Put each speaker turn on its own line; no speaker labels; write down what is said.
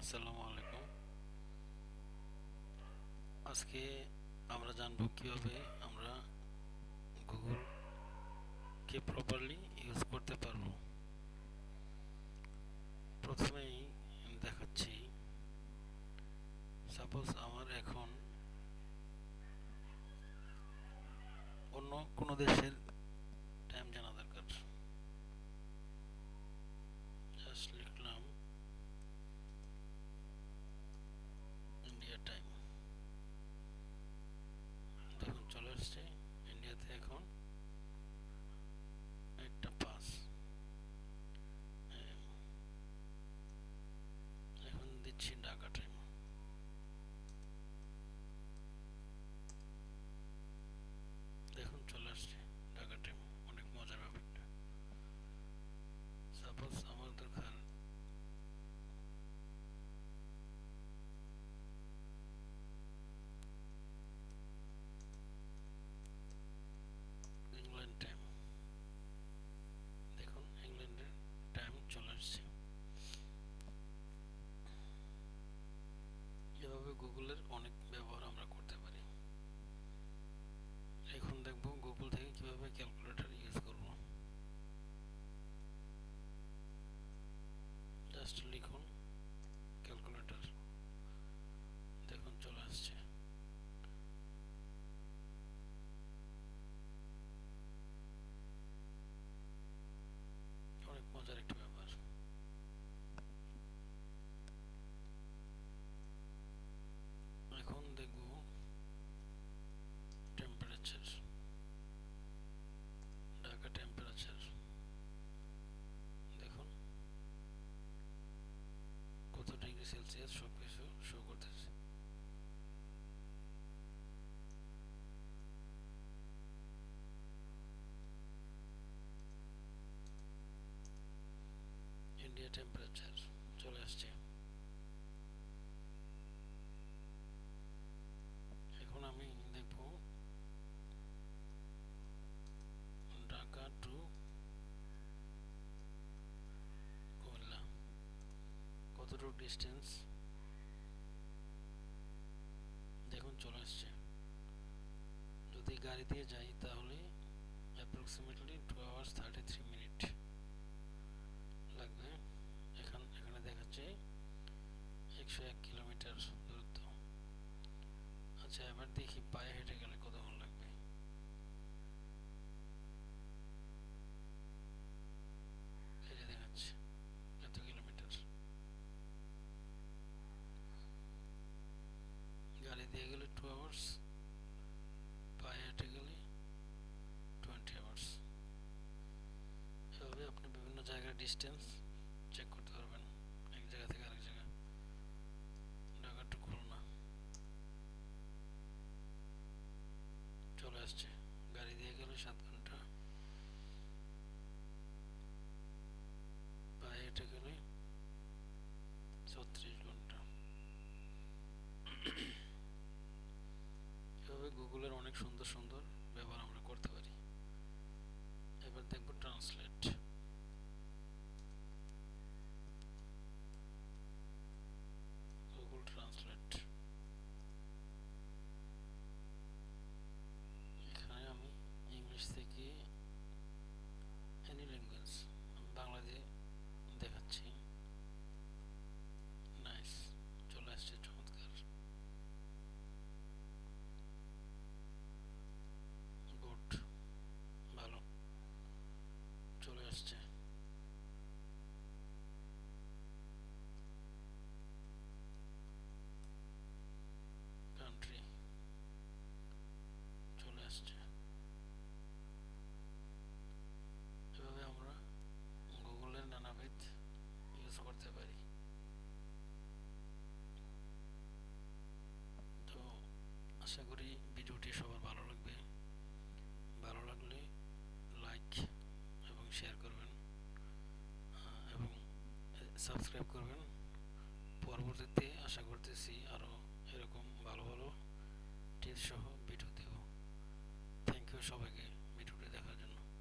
আসসালামু আলাইকুম। আজকে আমরা জানব কীভাবে আমরা গুগল কে প্রপারলি ইউজ করতে পারব। প্রথমেই দেখাচ্ছি সাপোজ আমার এখন অন্য কোনো দেশের টাইম জানা দরকার জাস্ট লিখলাম ইন্ডিয়া টাইম দেখুন চলে আসছে ইন্ডিয়াতে এখন একটা পাস এখন দিচ্ছি ঢাকা টাইম দেখুন চলে আসছে ঢাকা টাইম অনেক মজার ব্যাপারটা সাপোজ আমার দরকার ইংল্যান্ড টাইম দেখুন ইংল্যান্ডের টাইম চলে আসছে এভাবে গুগলের অনেক ব্যবহার আমরা করতে পারি এখন দেখব গুগল থেকে কীভাবে ক্যালকুলেটর ইউজ করব জাস্ট লিখুন ক্যালকুলেটর দেখুন চলে আসছে অনেক মজার একটা ব্যাপার এখন দেখব টেম্পারেচার ঢাকা টেম্পারেচার দেখুন কত ডিগ্রি সেলসিয়াস সব কিছু শো করতেছে ইন্ডিয়া টেম্পারেচার চলে আসছে এখন আমি দেখব ঢাকা টু কুমিল্লা কতটুকু ডিস্টেন্স দেখুন, চলে আসছে। যদি গাড়ি দিয়ে যাই, তাহলে approximately two hours thirty three minute লাগবে। এখান, এখানে দেখাচ্ছে একশো এক কিলোমিটার দূরত্ব। আচ্ছা এবার দেখি পায়ে হেঁটে গেলে কতক্ষণ লাগবে এই যে দেখাচ্ছে এত কিলোমিটার গাড়ি দিয়ে আওয়ার্স পায়ে টোয়েন্টি আওয়ার্স এভাবে আপনি বিভিন্ন জায়গার ডিস্টেন্স চেক করতে পারবেন। এক জায়গা থেকে আরেক জায়গা ঢাকা টু খুলনা চলে আসছে। গাড়ি দিয়ে গেলে সাত ঘণ্টা পায়ে হেঁটে গেলে ছত্রিশ ঘণ্টা এভাবে গুগলের অনেক সুন্দর সুন্দর ব্যবহার আমরা করতে পারি। এবার দেখব ট্রান্সলেট গুগল ট্রান্সলেট এখানে আমি ইংলিশ থেকে এনি ল্যাঙ্গুয়েজ বাংলা দিয়ে দেখাচ্ছি নাইস চলে আসছে চমৎকার গুড ভালো চলে আসছে কান্ট্রি চলে আসছে এভাবে আমরা গুগলের নানাবিধ ইউজ করতে পারি তো আশা করি ভিডিওটি সবার ভালো লাগবে ভালো লাগলে লাইক এবং শেয়ার করবেন আহ, এবং সাবস্ক্রাইব করবেন পরবর্তীতে আশা করতেছি আরও এরকম ভালো ভালো টিপস সহ ভিডিও দেব। থ্যাংক ইউ সবাইকে।